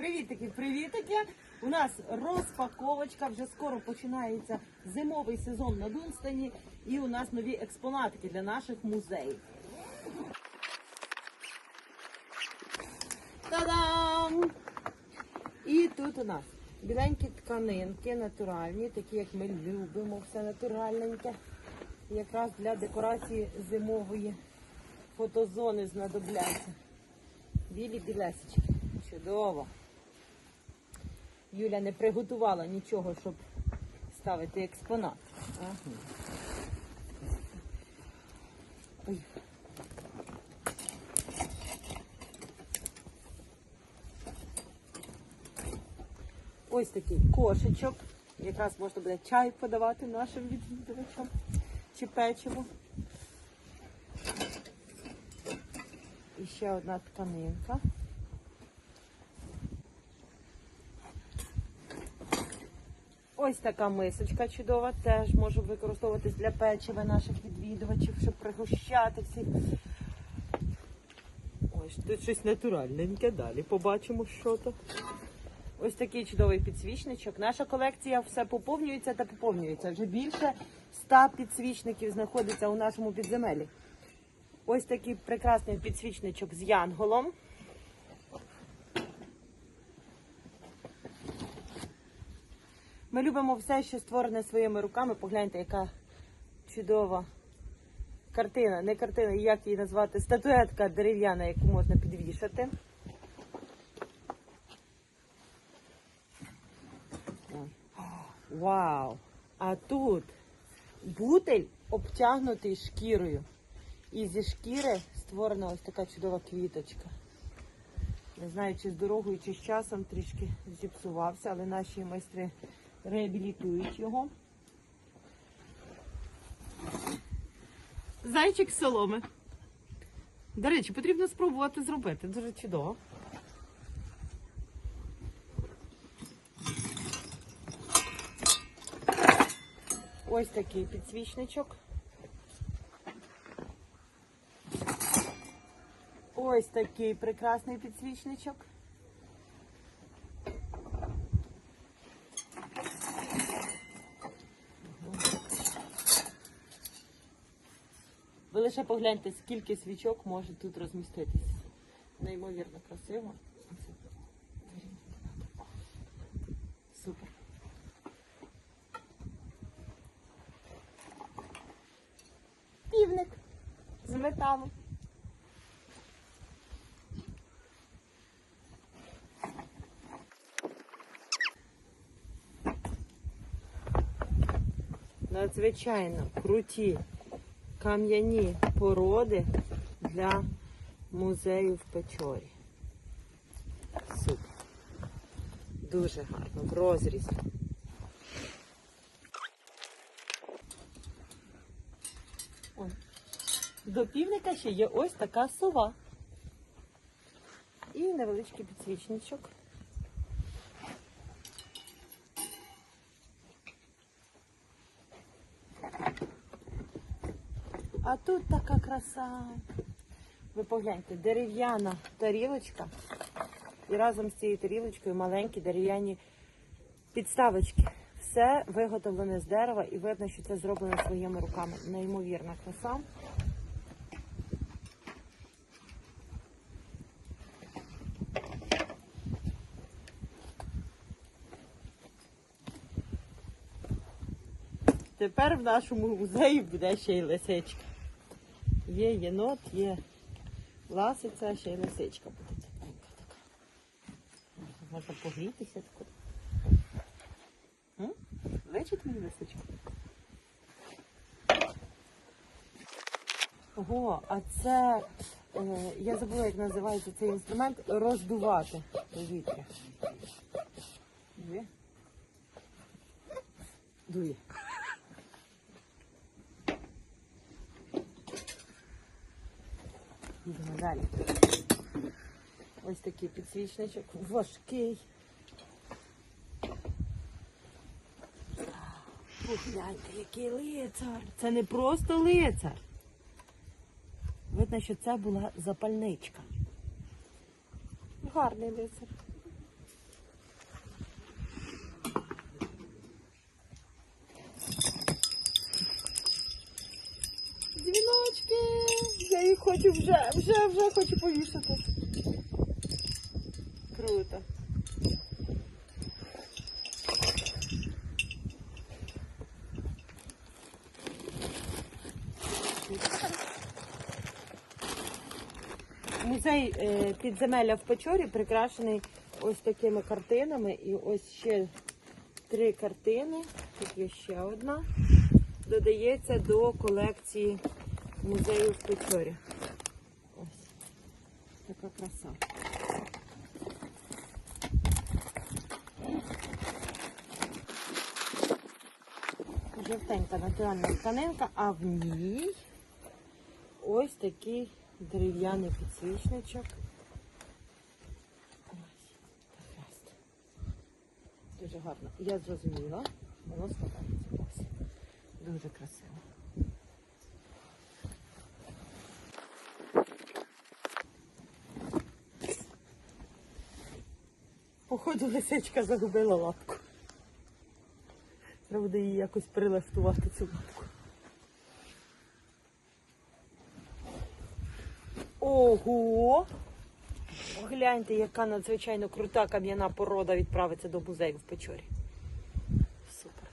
Привітики, привітики! У нас розпаковочка. Вже скоро починається зимовий сезон на Дунстані, і у нас нові експонатики для наших музеїв. Та-дам! І тут у нас біленькі тканинки натуральні, такі як ми любимо, все натуральненьке. Якраз для декорації зимової фотозони знадобляться. Білі білесечки. Чудово. Юля не приготувала нічого, щоб ставити експонат. Ой. Ось такий кошечок. Якраз можна буде чай подавати нашим відвідувачам чи печиво. І ще одна тканинка. Ось така мисочка чудова, теж може використовуватись для печива наших відвідувачів, щоб пригощати всіх. Ось тут щось натуральненьке, далі побачимо, що то. Ось такий чудовий підсвічничок. Наша колекція все поповнюється та поповнюється. Вже більше ста підсвічників знаходиться у нашому підземелі. Ось такий прекрасний підсвічничок з янголом. Ми любимо все, що створене своїми руками. Погляньте, яка чудова картина. Не картина, як її назвати, статуетка дерев'яна, яку можна підвішати. Вау! А тут бутель обтягнутий шкірою. І зі шкіри створена ось така чудова квіточка. Не знаю, чи з дорогою, чи з часом трішки зіпсувався, але наші майстри реабілітують його. Зайчик з соломи. До речі, потрібно спробувати зробити. Дуже чудово. Ось такий підсвічничок. Ось такий прекрасний підсвічничок. Ви лише погляньте, скільки свічок може тут розміститись. Неймовірно красиво. Супер. Півник з металу. Надзвичайно круті кам'яні породи для музею в Печорі. Супер. Дуже гарно, в розрізі. До півника ще є ось така сова. І невеличкий підсвічничок. Тут така краса. Ви погляньте, дерев'яна тарілочка. І разом з цією тарілочкою маленькі дерев'яні підставочки. Все виготовлене з дерева і видно, що це зроблено своїми руками. Неймовірна краса. Тепер в нашому музеї буде ще й лисичка. Є єнот, є ласиця, ще й лисичка буде. Можна погрітися тако. Лечить мені лисичка? Ого, а це, е, я забула, як називається цей інструмент, роздувати повітря. Дує? Дує. Далі. Ось такий підсвічничок, важкий. Погляньте, який лицар. Це не просто лицар. Видно, що це була запальничка. Гарний лицар. Хочу вже, вже, вже хочу повішати. Круто. Музей е, підземелля в Печорі прикрашений ось такими картинами. І ось ще три картини. Тут є ще одна. Додається до колекції музею в Печорі. Така краса. Жовтенька натуральна тканинка, а в ній ось такий дерев'яний підсвічничок. Дуже гарно. Я зрозуміла, воно складається. Дуже красиво. Походу, лисичка загубила лапку. Треба буде її якось прилаштувати цю лапку. Ого! Гляньте, яка надзвичайно крута кам'яна порода відправиться до музею в Печорі. Супер.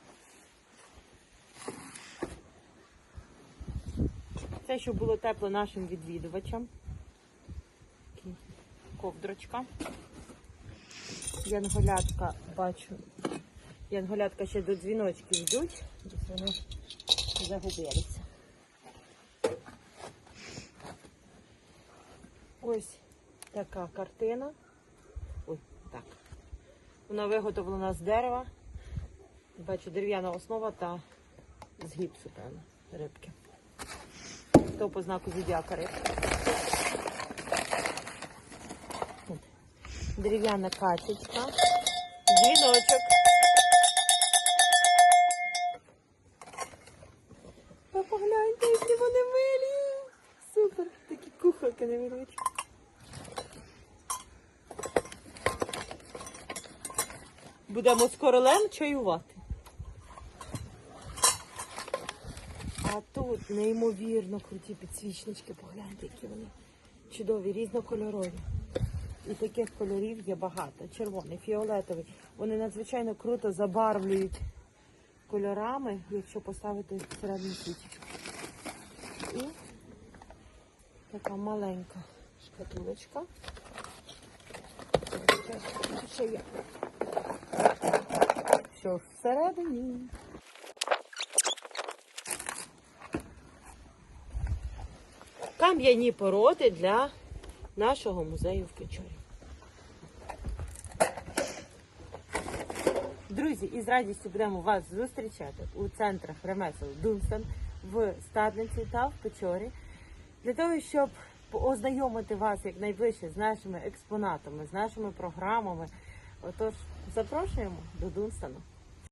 Це, щоб було тепло нашим відвідувачам. Ковдрочка. Янголятка бачу. Янголятка ще до дзвіночків йдуть, десь вони загубилися. Ось така картина. Ой, так. Вона виготовлена з дерева. Бачу, дерев'яна основа та з гіпсу, певно, рибки. То по знаку зодіака рибки. Дерев'яна качечка. Дзвіночок. Ви погляньте, які вони милі. Супер. Такі кухолки невеличкі. Будемо з королем чаювати. А тут неймовірно круті підсвічнички. Погляньте, які вони чудові, різнокольорові. І таких кольорів є багато. Червоний, фіолетовий. Вони надзвичайно круто забарвлюють кольорами, якщо поставити всередину свічечку. І така маленька шкатулочка. Тут Ще є. Що всередині? Кам'яні породи для нашого музею в Печорі. Друзі, і з радістю будемо вас зустрічати у центрах ремесел Дунстон в Стадниці та в Печорі для того, щоб ознайомити вас якнайближче з нашими експонатами, з нашими програмами. Отож, запрошуємо до Дунстона.